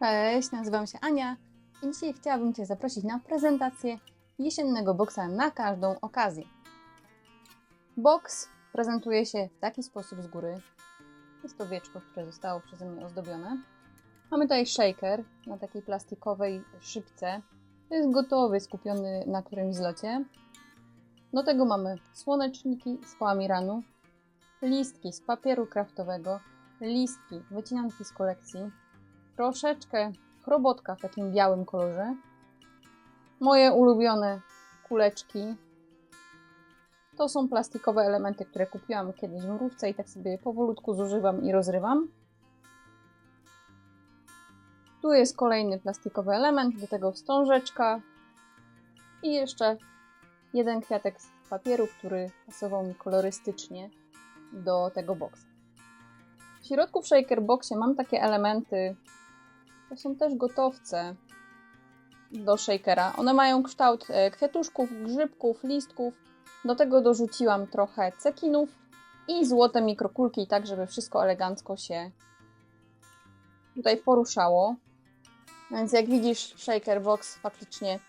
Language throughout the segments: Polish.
Cześć, nazywam się Ania i dzisiaj chciałabym Cię zaprosić na prezentację jesiennego boksa na każdą okazję. Boks prezentuje się w taki sposób z góry. Jest to wieczko, które zostało przeze mnie ozdobione. Mamy tutaj shaker na takiej plastikowej szybce. To jest gotowy, skupiony na którymś zlocie. Do tego mamy słoneczniki z poamiranu, listki z papieru kraftowego, listki, wycinanki z kolekcji, troszeczkę chrobotka w takim białym kolorze, moje ulubione kuleczki. To są plastikowe elementy, które kupiłam kiedyś w mrówce i tak sobie powolutku zużywam i rozrywam. Tu jest kolejny plastikowy element, do tego wstążeczka i jeszcze jeden kwiatek z papieru, który pasował mi kolorystycznie do tego boksa. W środku w Shaker Boxie mam takie elementy, to są też gotowce do shakera. One mają kształt e, kwiatuszków, grzybków, listków. Do tego dorzuciłam trochę cekinów i złote mikrokulki, tak żeby wszystko elegancko się tutaj poruszało. Więc jak widzisz, shaker box faktycznie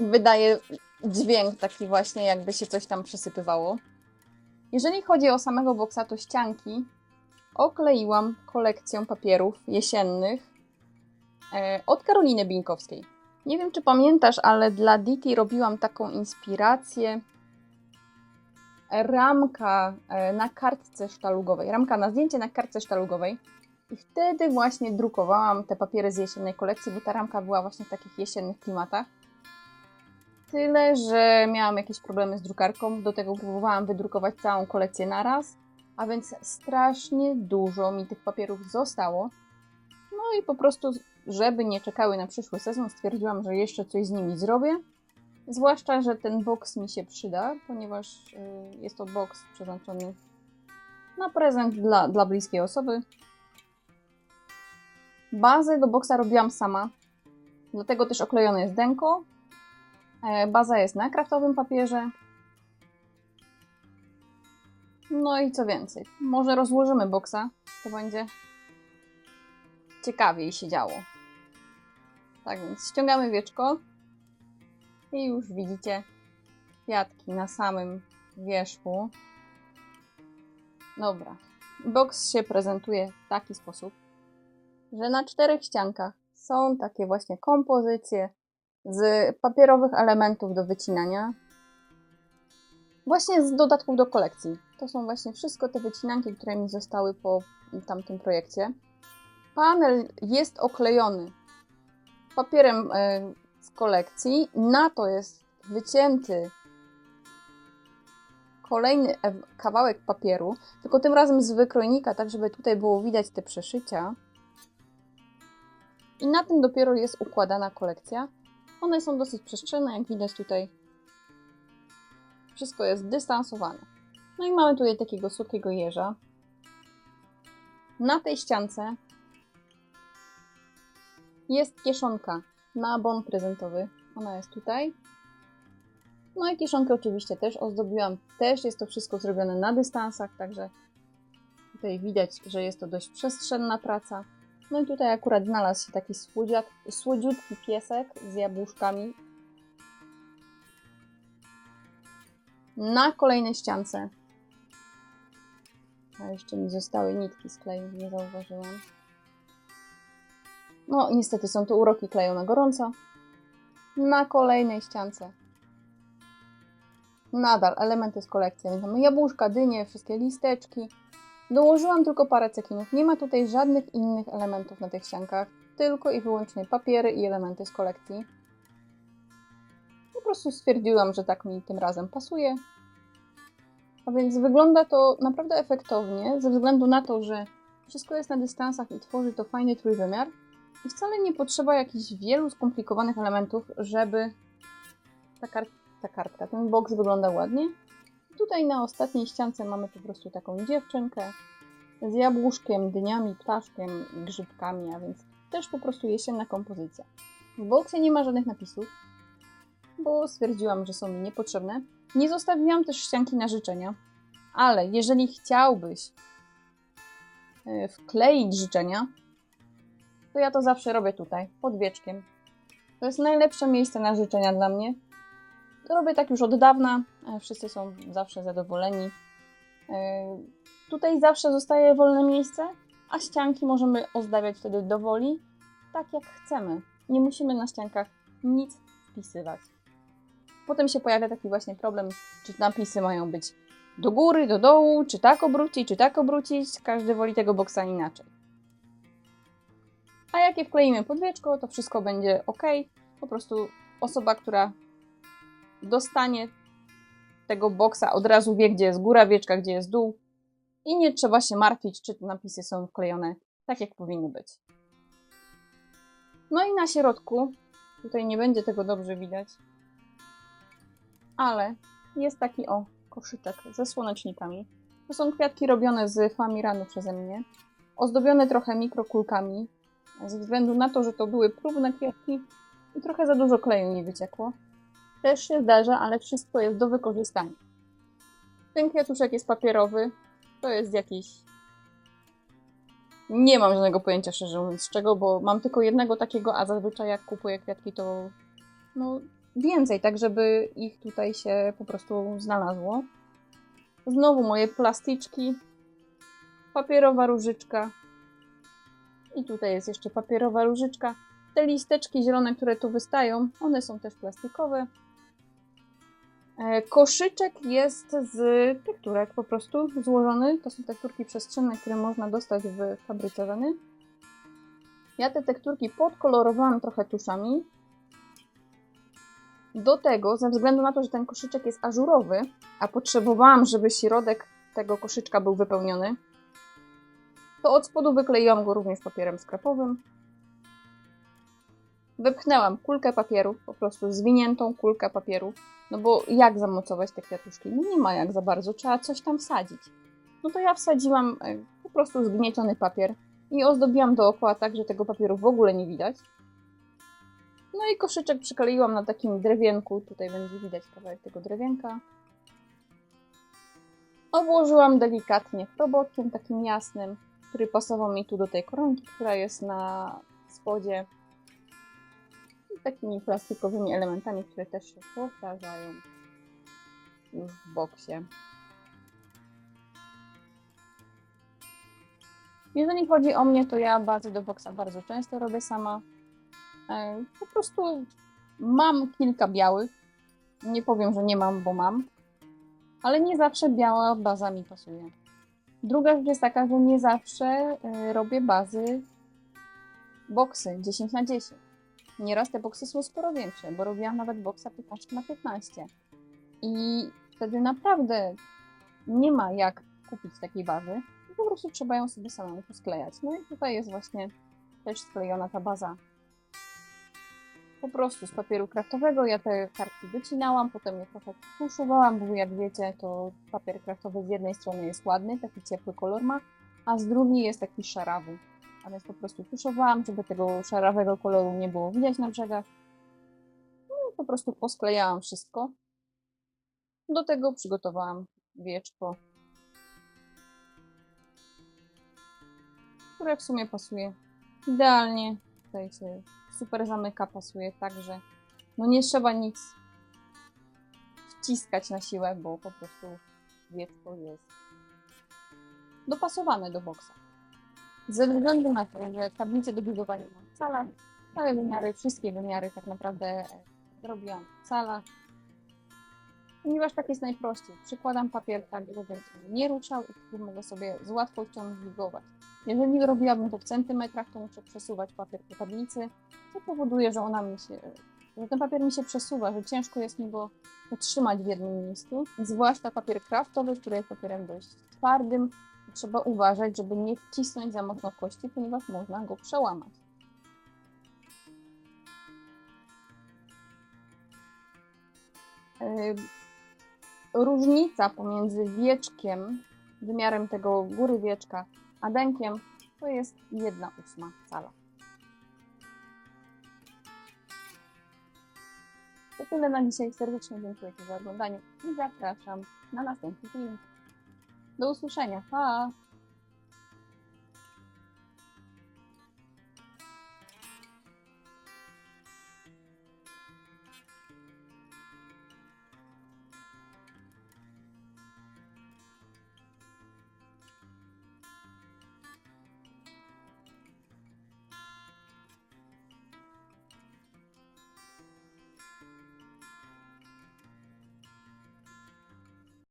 wydaje dźwięk taki właśnie, jakby się coś tam przesypywało. Jeżeli chodzi o samego boksa, to ścianki okleiłam kolekcją papierów jesiennych od Karoliny Bińkowskiej. Nie wiem, czy pamiętasz, ale dla Diti robiłam taką inspirację. Ramka e, na kartce sztalugowej, ramka na zdjęcie na kartce sztalugowej. I wtedy właśnie drukowałam te papiery z jesiennej kolekcji, bo ta ramka była właśnie w takich jesiennych klimatach. Tyle, że miałam jakieś problemy z drukarką, do tego próbowałam wydrukować całą kolekcję naraz, a więc strasznie dużo mi tych papierów zostało. No i po prostu, żeby nie czekały na przyszły sezon, stwierdziłam, że jeszcze coś z nimi zrobię. Zwłaszcza, że ten box mi się przyda, ponieważ y, jest to box przeznaczony na prezent dla, dla bliskiej osoby. Bazę do boxa robiłam sama, dlatego też oklejone jest denko. E, Baza jest na kraftowym papierze. No i co więcej, może rozłożymy boksa, to będzie ciekawiej się działo. Tak więc ściągamy wieczko i już widzicie kwiatki na samym wierzchu. Dobra. Boks się prezentuje w taki sposób, że na czterech ściankach są takie właśnie kompozycje z papierowych elementów do wycinania. Właśnie z dodatków do kolekcji. To są właśnie wszystko te wycinanki, które mi zostały po tamtym projekcie. Panel jest oklejony papierem e, z kolekcji. Na to jest wycięty kolejny kawałek papieru, tylko tym razem z wykrojnika, tak żeby tutaj było widać te przeszycia. I na tym dopiero jest układana kolekcja. One są dosyć przestrzenne, jak widać tutaj. Wszystko jest dystansowane. No i mamy tutaj takiego słodkiego jeża. Na tej ściance jest kieszonka na bon prezentowy. Ona jest tutaj. No i kieszonkę oczywiście też ozdobiłam. Też jest to wszystko zrobione na dystansach, także tutaj widać, że jest to dość przestrzenna praca. No i tutaj akurat znalazł się taki słodziutki piesek z jabłuszkami. Na kolejnej ściance. A jeszcze mi zostały nitki z nie zauważyłam. No, niestety są to uroki kleju na gorąco. Na kolejnej ściance. Nadal elementy z kolekcji. Mamy jabłuszka, dynie, wszystkie listeczki, Dołożyłam tylko parę cekinów. Nie ma tutaj żadnych innych elementów na tych ściankach, tylko i wyłącznie papiery i elementy z kolekcji. Po prostu stwierdziłam, że tak mi tym razem pasuje. A więc wygląda to naprawdę efektownie, ze względu na to, że wszystko jest na dystansach i tworzy to fajny trójwymiar. I wcale nie potrzeba jakichś wielu skomplikowanych elementów, żeby ta, kart ta kartka, ten box wygląda ładnie. Tutaj na ostatniej ściance mamy po prostu taką dziewczynkę z jabłuszkiem, dyniami, ptaszkiem, grzybkami, a więc też po prostu jesienna kompozycja. W boksie nie ma żadnych napisów, bo stwierdziłam, że są mi niepotrzebne. Nie zostawiłam też ścianki na życzenia, ale jeżeli chciałbyś e, wkleić życzenia, to ja to zawsze robię tutaj, pod wieczkiem. To jest najlepsze miejsce na życzenia dla mnie. Robię tak już od dawna, e, wszyscy są zawsze zadowoleni. E, Tutaj zawsze zostaje wolne miejsce, a ścianki możemy ozdabiać wtedy do woli, tak jak chcemy. Nie musimy na ściankach nic wpisywać. Potem się pojawia taki właśnie problem, czy napisy mają być do góry, do dołu, czy tak obrócić, czy tak obrócić. Każdy woli tego boksa inaczej. A jak je wkleimy pod wieczko, to wszystko będzie ok. Po prostu osoba, która dostanie tego boksa, od razu wie, gdzie jest góra wieczka, gdzie jest dół. I nie trzeba się martwić, czy te napisy są wklejone tak, jak powinny być. No i na środku, tutaj nie będzie tego dobrze widać, ale jest taki o koszyczek ze słonecznikami. To są kwiatki robione z famiranu przeze mnie, ozdobione trochę mikrokulkami, ze względu na to, że to były próbne kwiatki i trochę za dużo kleju mi wyciekło. Też się zdarza, ale wszystko jest do wykorzystania. Ten kwiatuszek jest papierowy, to jest jakiś. Nie mam żadnego pojęcia, szczerze mówiąc, z czego, bo mam tylko jednego takiego, a zazwyczaj jak kupuję kwiatki, to no więcej, tak żeby ich tutaj się po prostu znalazło. Znowu moje plastyczki, papierowa różyczka i tutaj jest jeszcze papierowa różyczka. Te listeczki zielone, które tu wystają, one są też plastikowe. E, Koszyczek jest z tekturek po prostu złożony. To są tekturki przestrzenne, które można dostać w fabryce Weny. Ja te tekturki podkolorowałam trochę tuszami. Do tego, ze względu na to, że ten koszyczek jest ażurowy, a potrzebowałam, żeby środek tego koszyczka był wypełniony, to od spodu wykleiłam go również papierem skrapowym. Wypchnęłam kulkę papieru, po prostu zwiniętą kulkę papieru, no bo jak zamocować te kwiatuszki? No nie ma jak za bardzo, trzeba coś tam wsadzić. No to ja wsadziłam e, po prostu zgnieciony papier i ozdobiłam dookoła tak, że tego papieru w ogóle nie widać. No i koszyczek przykleiłam na takim drewienku, tutaj będzie widać kawałek tego drewienka. Obłożyłam delikatnie probotkiem takim jasnym, który pasował mi tu do tej koronki, która jest na spodzie. I takimi plastikowymi elementami, które też się powtarzają już w boksie. Jeżeli chodzi o mnie, to ja bazy do boksa bardzo często robię sama. E, Po prostu mam kilka białych. Nie powiem, że nie mam, bo mam. Ale nie zawsze biała baza mi pasuje. Druga rzecz jest taka, że nie zawsze y, robię bazy boksy 10 na 10. Nieraz te boksy są sporo większe, bo robiłam nawet boksa 15 na 15. I wtedy naprawdę nie ma jak kupić takiej bazy. Po prostu trzeba ją sobie samemu posklejać. No i tutaj jest właśnie też sklejona ta baza po prostu z papieru kraftowego. Ja te kartki wycinałam, potem je trochę tuszowałam, bo jak wiecie, to papier kraftowy z jednej strony jest ładny, taki ciepły kolor ma, a z drugiej jest taki szarawy. A więc po prostu tuszowałam, żeby tego szarawego koloru nie było widać na brzegach. No po prostu posklejałam wszystko. Do tego przygotowałam wieczko, które w sumie pasuje idealnie. Tutaj się super zamyka, pasuje tak, że no nie trzeba nic wciskać na siłę, bo po prostu wieczko jest dopasowane do boksa. Ze względu na to, że tablice do budowania mam w calach, całe wymiary, wszystkie wymiary tak naprawdę e, robiłam w calach, ponieważ tak jest najprościej. Przykładam papier tak, żeby nie ruszał i mogę sobie z łatwością zligować. Jeżeli robiłabym to w centymetrach, to muszę przesuwać papier po tablicy, co powoduje, że ona mi się, że ten papier mi się przesuwa, że ciężko jest mi go utrzymać w jednym miejscu. Zwłaszcza papier kraftowy, który jest papierem dość twardym. Trzeba uważać, żeby nie wcisnąć za mocno kości, ponieważ można go przełamać. Różnica pomiędzy wieczkiem, wymiarem tego góry wieczka, a dękiem to jest jedna ósma cala. To tyle na dzisiaj. Serdecznie dziękuję za oglądanie i zapraszam na następny film. Do usłyszenia. Pa!